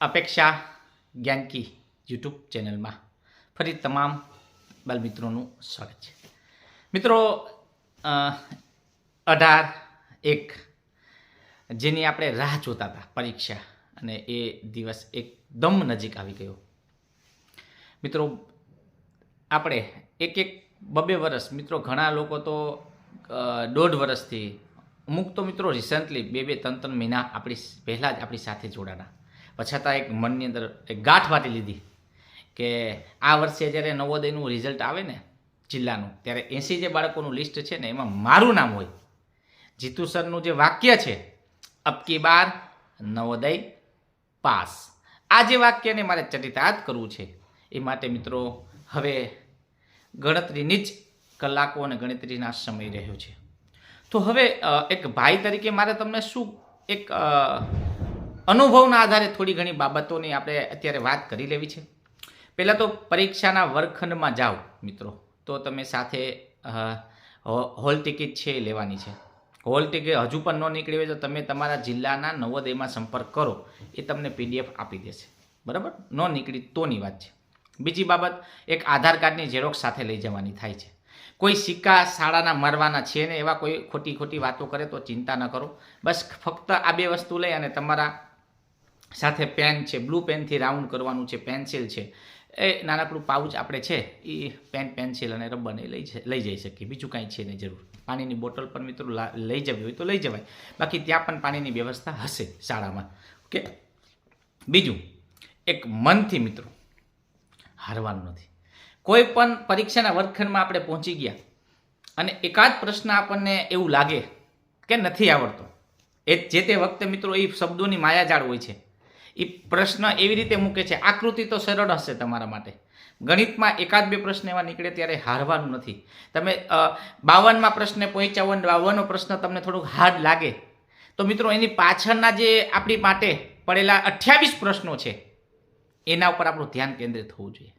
અપેક્ષા જ્ઞાનકી યુટ્યુબ ચેનલમાં ફરી તમામ બાલમિત્રોનું સ્વાગત છે. મિત્રો અઢાર એક, જેની આપણે રાહ જોતા હતા પરીક્ષા અને એ દિવસ એકદમ નજીક આવી ગયો. મિત્રો, આપણે એક એક બબે વર્ષ મિત્રો, ઘણા લોકો તો દોઢ વર્ષથી અમુક તો મિત્રો રિસન્ટલી બે બે ત્રણ ત્રણ મહિના આપણી પહેલાં જ આપણી સાથે જોડાણા. પછાતા એક મનની અંદર એક ગાંઠ વાટી લીધી કે આ વર્ષે જ્યારે નવોદયનું રિઝલ્ટ આવે ને જિલ્લાનું, ત્યારે એંસી જે બાળકોનું લિસ્ટ છે ને એમાં મારું નામ હોય. જીતુ સરનું જે વાક્ય છે અબકી બાર, નવોદય પાસ. આ જે વાક્યને મારે ચરિતાર્થ કરવું છે, એ માટે મિત્રો હવે ગણતરીની જ કલાકો અને ગણતરીના સમય રહ્યો છે. તો હવે એક ભાઈ તરીકે મારે તમને શું એક અનુભવના આધારે થોડી ઘણી બાબતોની આપણે અત્યારે વાત કરી લેવી છે. પહેલાં તો પરીક્ષાના વર્ગખંડમાં જાઓ મિત્રો. તો તમે સાથે હોલ ટિકિટ છે એ લેવાની છે. હોલ ટિકિટ હજુ પણ ન નીકળી હોય તો તમે તમારા જિલ્લાના નવોદયમાં સંપર્ક કરો. એ તમને પીડીએફ આપી દેશે. બરાબર? ન નીકળી તોની વાત છે. બીજી બાબત, એક આધાર કાર્ડની ઝેરોક્ષ સાથે લઈ જવાની થાય છે. કોઈ સિક્કા શાળાના મારવાના છે ને એવા કોઈ ખોટી ખોટી વાતો કરે તો ચિંતા ન કરો. બસ ફક્ત આ બે વસ્તુ લઈ અને તમારા સાથે પેન છે, બ્લુ પેનથી રાઉન્ડ કરવાનું છે, પેન્સિલ છે. એ નાનકડું પાઉચ આપણે છે એ પેન, પેન્સિલ અને રબરને લઈ લઈ જઈ શકીએ. બીજું કાંઈ છે નહીં જરૂર. પાણીની બોટલ પણ મિત્રો લઈ જવી હોય તો લઈ જવાય. બાકી ત્યાં પણ પાણીની વ્યવસ્થા હશે શાળામાં. ઓકે? બીજું, એક મનથી મિત્રો, હારવાનું નથી. કોઈ પણ પરીક્ષાના વર્ગખંડમાં આપણે પહોંચી ગયા અને એકાદ પ્રશ્ન આપણને એવું લાગે કે નથી આવડતો. એ, જે તે વખતે મિત્રો એ શબ્દોની માયાજાળ હોય છે. એ પ્રશ્ન એવી રીતે મૂકે છે, આકૃતિ તો સરળ હશે તમારા માટે. ગણિતમાં એકાદ બે પ્રશ્ન એવા નીકળે ત્યારે હારવાનું નથી. તમે બાવનમાં પ્રશ્ને હોય બાવનનો પ્રશ્ન તમને થોડુંક હાર્ડ લાગે. તો મિત્રો, એની પાછળના જે આપણી માટે પડેલા અઠ્યાવીસ પ્રશ્નો છે, એના ઉપર આપણું ધ્યાન કેન્દ્રિત થવું જોઈએ.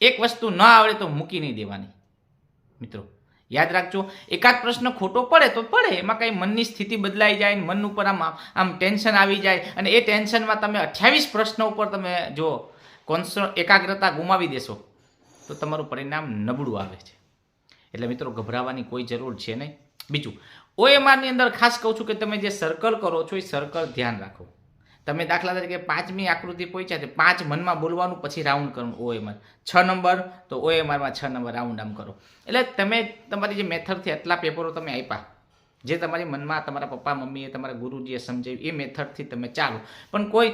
એક વસ્તુ ન આવડે તો મૂકી નહીં દેવાની. મિત્રો યાદ રાખજો. એકાદ પ્રશ્ન ખોટો પડે તો પડે. એમાં કંઈ મનની સ્થિતિ બદલાઈ જાય મન ઉપર આમ આમ ટેન્શન આવી જાય. અને એ ટેન્શનમાં તમે અઠ્યાવીસ પ્રશ્નો ઉપર તમે જો કોન્સ, એકાગ્રતા ગુમાવી દેશો, તો તમારું પરિણામ નબળું આવે છે. એટલે મિત્રો, ગભરાવાની કોઈ જરૂર છે નહીં. બીજું, ઓએમઆરની અંદર ખાસ કહું છું કે તમે જે સર્કલ કરો છો, એ સર્કલ ધ્યાન રાખો. તમે દાખલા તરીકે પાંચમી આકૃતિ પહોંચ્યા છે પાંચ મનમાં બોલવાનું પછી રાઉન્ડ કરવાનું. ઓએમઆર છ નંબર તો ઓએમઆરમાં છ નંબર રાઉન્ડ આમ કરો. એટલે તમે તમારી જે મેથડથી આટલા પેપરો તમે આપ્યા, જે તમારી મનમાં તમારા પપ્પા, મમ્મીએ, તમારા ગુરુજીએ સમજાવ્યું, એ મેથડથી તમે ચાલો. પણ કોઈ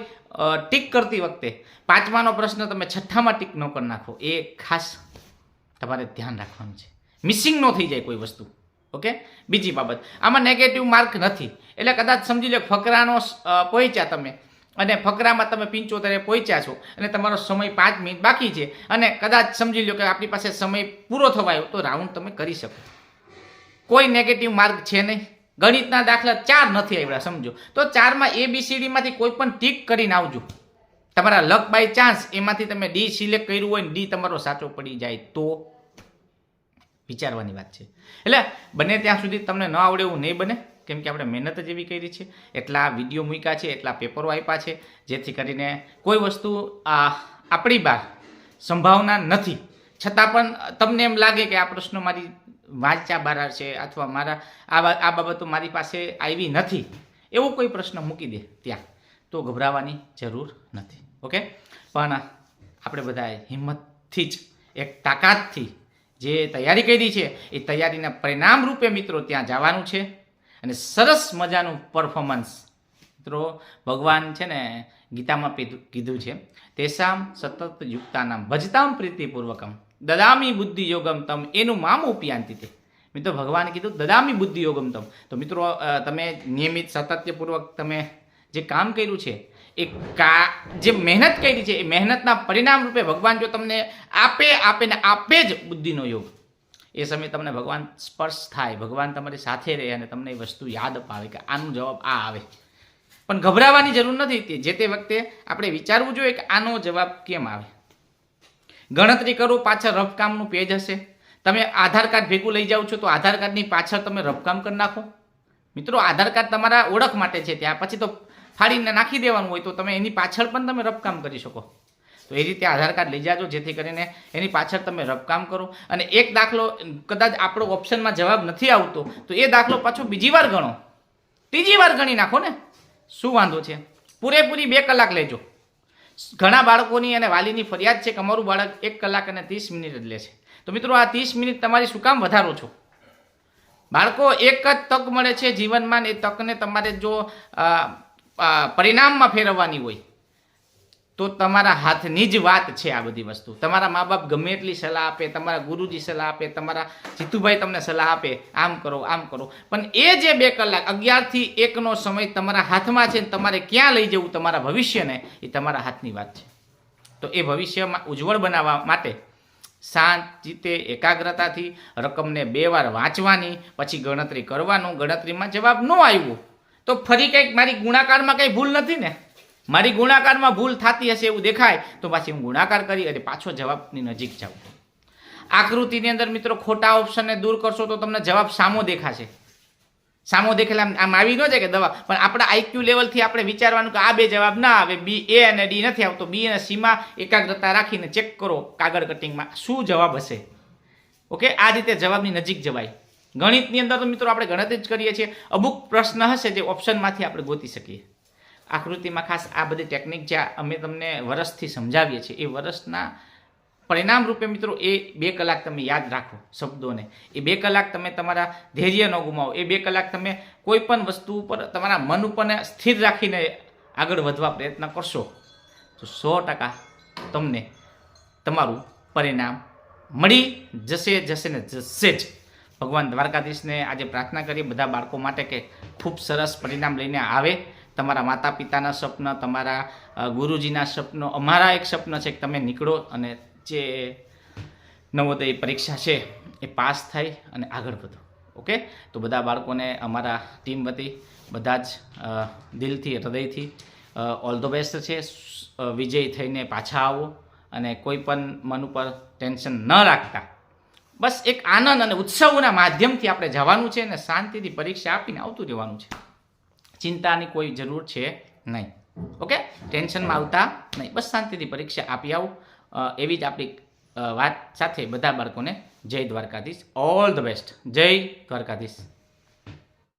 ટીક કરતી વખતે પાંચમાનો પ્રશ્ન તમે છઠ્ઠામાં ટીક ન કરી નાખો. એ ખાસ તમારે ધ્યાન રાખવાનું છે. મિસિંગ ન થઈ જાય કોઈ વસ્તુ. ઓકે? બીજી બાબત. આમાં નેગેટિવ માર્ક નથી. એટલે કદાચ સમજી લો ફકરાનો પહોંચ્યા તમે. અને ફકરામાં તમે પિંચોતેરે પહોંચ્યા છો. અને તમારો સમય પાંચ મિનિટ બાકી છે. અને કદાચ સમજી લો કે આપણી પાસે સમય પૂરો થવાયો, તો રાઉન્ડ તમે કરી શકો. કોઈ નેગેટિવ માર્ક છે નહીં. ગણિતના દાખલા ચાર નથી આવ્યા, સમજો. તો ચારમાં એ બી સીડીમાંથી કોઈ પણ ટીક કરીને આવજો. તમારા લક બાય ચાન્સ એમાંથી તમે ડી સિલેક્ટ કર્યું હોય ને ડી તમારો સાચો પડી જાય તો. વિચારવાની વાત છે. એટલે બને ત્યાં સુધી તમને ન આવડે એવું નહીં બને, કેમ કે આપણે મહેનત જ એવી કરી છે. એટલા વીડિયો મૂક્યા છે, એટલા પેપરો આપ્યા છે, જેથી કરીને કોઈ વસ્તુ આપણી બહાર સંભાવના નથી. છતાં પણ તમને એમ લાગે કે આ પ્રશ્નો મારી વાંચ્યા બહાર છે અથવા મારા આ આ બાબતો મારી પાસે આવી નથી, એવો કોઈ પ્રશ્ન મૂકી દે ત્યાં, તો ગભરાવાની જરૂર નથી. ઓકે? પણ આપણે બધાએ હિંમતથી જ, એક તાકાતથી જે તૈયારી કરી છે, એ તૈયારીના પરિણામ રૂપે મિત્રો ત્યાં જવાનું છે. અને સરસ મજાનું પરફોર્મન્સ મિત્રો, ભગવાન છે ને ગીતામાં કીધું છે. તેસામ સતત યુક્તાનામ ભજતામ પ્રીતિપૂર્વકમ. દદામી બુદ્ધિ યોગમ તમ એનું મામ ઉપયાંતિ તે. મિત્રો, ભગવાને કીધું, દદામી બુદ્ધિ યોગમ તમ. તો મિત્રો તમે નિયમિત સાતત્યપૂર્વક તમે જે કામ કર્યું છે એ કા, જે મહેનત કરી છે, એ મહેનતના પરિણામ રૂપે ભગવાન જો તમને આપે આપે ને આપે જ બુદ્ધિનો યોગ. એ સમયે તમને ભગવાન સ્પર્શ થાય, ભગવાન તમારી સાથે રહે અને તમને એ વસ્તુ યાદ અપાવે કે આનો જવાબ આ આવે. પણ ગભરાવાની જરૂર નથી તે જે તે વખતે આપણે વિચારવું જોઈએ કે આનો જવાબ કેમ આવે. ગણતરી કરો, પાછળ રફકામનું પેજ હશે. તમે આધાર કાર્ડ ભેગું લઈ જાઓ છો તો આધાર કાર્ડની પાછળ તમે રફકામ કરી નાખો. મિત્રો, આધાર કાર્ડ તમારા ઓળખ માટે છે, ત્યાં પછી તો ફાડીને નાખી દેવાનું હોય તો તમે એની પાછળ પણ તમે રફકામ કરી શકો. તો એ રીતે આધાર કાર્ડ લઈ જાજો, જેથી કરીને એની પાછળ તમે રફકામ કરો. અને એક દાખલો, કદાચ આપણો ઓપ્શનમાં જવાબ નથી આવતો, તો એ દાખલો પાછો બીજી વાર ગણો. ત્રીજી વાર ગણી નાખો ને. શું વાંધો છે? પૂરેપૂરી બે કલાક લેજો. ઘણા બાળકોની અને વાલીની ફરિયાદ છે કે અમારું બાળક એક કલાક અને ત્રીસ મિનિટ જ લે છે. તો મિત્રો, આ ત્રીસ મિનિટ તમારી શું કામ વધારો છો? બાળકો, એક જ તક મળે છે જીવનમાં એ તકને તમારે જો પરિણામમાં ફેરવવાની હોય, તો તમારા હાથની જ વાત છે આ બધી વસ્તુ. તમારા મા બાપ ગમે એટલી સલાહ આપે, તમારા ગુરુજી સલાહ આપે, તમારા જીતુભાઈ તમને સલાહ આપે, આમ કરો આમ કરો. પણ એ જે બે કલાક, અગિયારથી એકનો સમય તમારા હાથમાં છે તમારે ક્યાં લઈ જવું, તમારા ભવિષ્યને, એ તમારા હાથની વાત છે. તો એ ભવિષ્યમાં ઉજ્જવળ બનાવવા માટે શાંત ચિત્તે, એકાગ્રતાથી રકમને બે વાર વાંચવાની, પછી ગણતરી કરવાનું, ગણતરીમાં જવાબ ન આવ્યો. તો ફરી કંઈક મારી ગુણાકારમાં કંઈ ભૂલ નથી ને? મારી ગુણાકારમાં ભૂલ થતી હશે એવું દેખાય, તો પાછી હું ગુણાકાર કરી અને પાછો જવાબની નજીક જાઉં. આકૃતિની અંદર મિત્રો ખોટા ઓપ્શનને દૂર કરશો તો તમને જવાબ સામો દેખાશે. સામો દેખેલા આમ- આવી ન જાય કે દવા, પણ આપણા આઈક્યુ લેવલથી આપણે વિચારવાનું કે આ બે જવાબ ના આવે બી એ અને ડી નથી આવતો. બી અને સીમાં એકાગ્રતા રાખીને ચેક કરો કાગળ કટિંગમાં શું જવાબ હશે. ઓકે આ રીતે જવાબની નજીક જવાય. ગણિતની અંદર તો મિત્રો આપણે ગણતરી જ કરીએ છીએ. અમુક પ્રશ્ન હશે જે ઓપ્શનમાંથી આપણે ગોતી શકીએ. આકૃતિમાં ખાસ આ બધી ટેકનિક જે અમે તમને વરસથી સમજાવીએ છીએ, એ વરસના પરિણામ રૂપે મિત્રો એ બે કલાક તમે યાદ રાખો શબ્દોને. એ બે કલાક તમે તમારા ધૈર્ય ન ગુમાવો. એ બે કલાક તમે કોઈ પણ વસ્તુ ઉપર તમારા મન ઉપરને સ્થિર રાખીને આગળ વધવા પ્રયત્ન કરશો, તો સો ટકા તમને તમારું પરિણામ મળી જશે જશે ને જશે જ. ભગવાન દ્વારકાધીશને આજે પ્રાર્થના કરીએ બધા બાળકો માટે કે ખૂબ સરસ પરિણામ લઈને આવે. તમારા માતા પિતાના સપન તમારા ગુરુજીના સપનો અમારા એક સપન છે કે તમે નીકળો અને જે નવોદય પરીક્ષા છે એ પાસ થાય અને આગળ વધો. ઓકે? તો બધા બાળકોને અમારા ટીમ વતી બધા જ દિલથી, હૃદયથી ઓલ ધ બેસ્ટ છે. વિજય થઈને પાછા આવો અને કોઈ પણ મન ઉપર ટેન્શન ન રાખતા. બસ એક આનંદ અને ઉત્સવના માધ્યમથી આપણે જવાનું છે અને શાંતિથી પરીક્ષા આપીને આવતું રહેવાનું છે. ચિંતાની કોઈ જરૂર છે નહીં. ઓકે? ટેન્શનમાં આવતા નહીં. બસ શાંતિથી પરીક્ષા આપી આવો. એવી જ આપણી વાત સાથે બધા બાળકોને જય દ્વારકાધીશ. All the best. જય દ્વારકાધીશ.